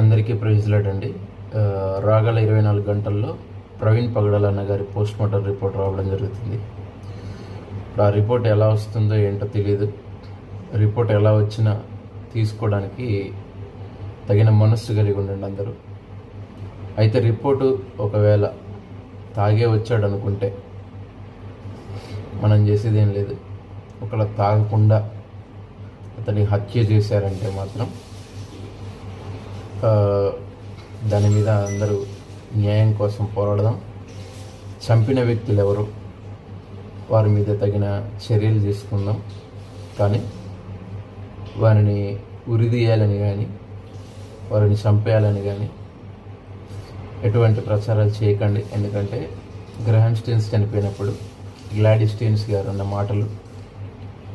అందరికీ ప్రైజ్లాడ్ అండి. రాగల ఇరవై నాలుగు గంటల్లో ప్రవీణ్ పగడాల అన్న గారి పోస్ట్ మార్టం రిపోర్ట్ రావడం జరుగుతుంది. ఇప్పుడు ఆ రిపోర్ట్ ఎలా వస్తుందో ఏంటో తెలియదు రిపోర్ట్ ఎలా వచ్చినా తీసుకోవడానికి తగిన మనస్సు కలిగి ఉండండి అందరూ. అయితే రిపోర్టు ఒకవేళ తాగే వచ్చాడు అనుకుంటే మనం చేసేది ఏం లేదు. ఒకవేళ తాగకుండా అతన్ని హత్య చేశారంటే మాత్రం దాని మీద అందరూ న్యాయం కోసం పోరాడదాం. చంపిన వ్యక్తులు ఎవరు? వారి మీద తగిన చర్యలు తీసుకుందాం. కానీ వారిని ఉరిదీయాలని కానీ వారిని చంపేయాలని కానీ ఎటువంటి ప్రచారాలు చేయకండి. ఎందుకంటే గ్రహం స్టీన్స్ చనిపోయినప్పుడు గ్లాడీ స్టెయిన్స్ గారు అన్న మాటలు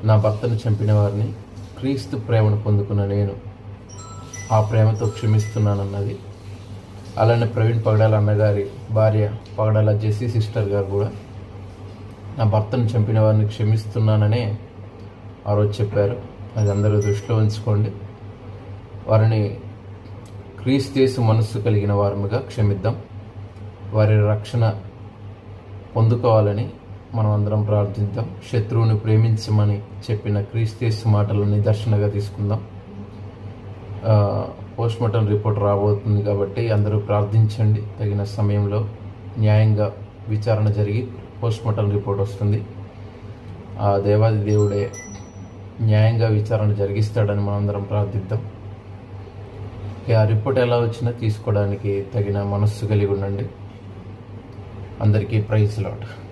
నా భర్తను చంపిన వారిని క్రీస్తు ప్రేమను పొందుకున్న నేను ఆ ప్రేమతో క్షమిస్తున్నానన్నది. అలానే ప్రవీణ్ పగడాల అన్నగారి భార్య పగడాల జెస్సీ సిస్టర్ గారు కూడా నా భర్తను చంపిన వారిని క్షమిస్తున్నాననే ఆ రోజు చెప్పారు. అది అందరూ దృష్టిలో ఉంచుకోండి. వారిని క్రీస్తేసు మనస్సు కలిగిన వారముగా క్షమిద్దాం. వారి రక్షణ పొందుకోవాలని మనం అందరం ప్రార్థిద్దాం. శత్రువుని ప్రేమించమని చెప్పిన క్రీస్తేసు మాటలను నిదర్శనగా తీసుకుందాం. పోస్ట్మార్టం రిపోర్ట్ రాబోతుంది కాబట్టి అందరూ ప్రార్థించండి. తగిన సమయంలో న్యాయంగా విచారణ జరిగి పోస్ట్మార్టం రిపోర్ట్ వస్తుంది. ఆ దేవాది దేవుడే న్యాయంగా విచారణ జరిగిస్తాడని మనందరం ప్రార్థిద్దాం. ఆ రిపోర్ట్ ఎలా వచ్చినా తీసుకోవడానికి తగిన మనస్సు కలిగి ఉండండి. అందరికీ ప్రైజ్ లాట్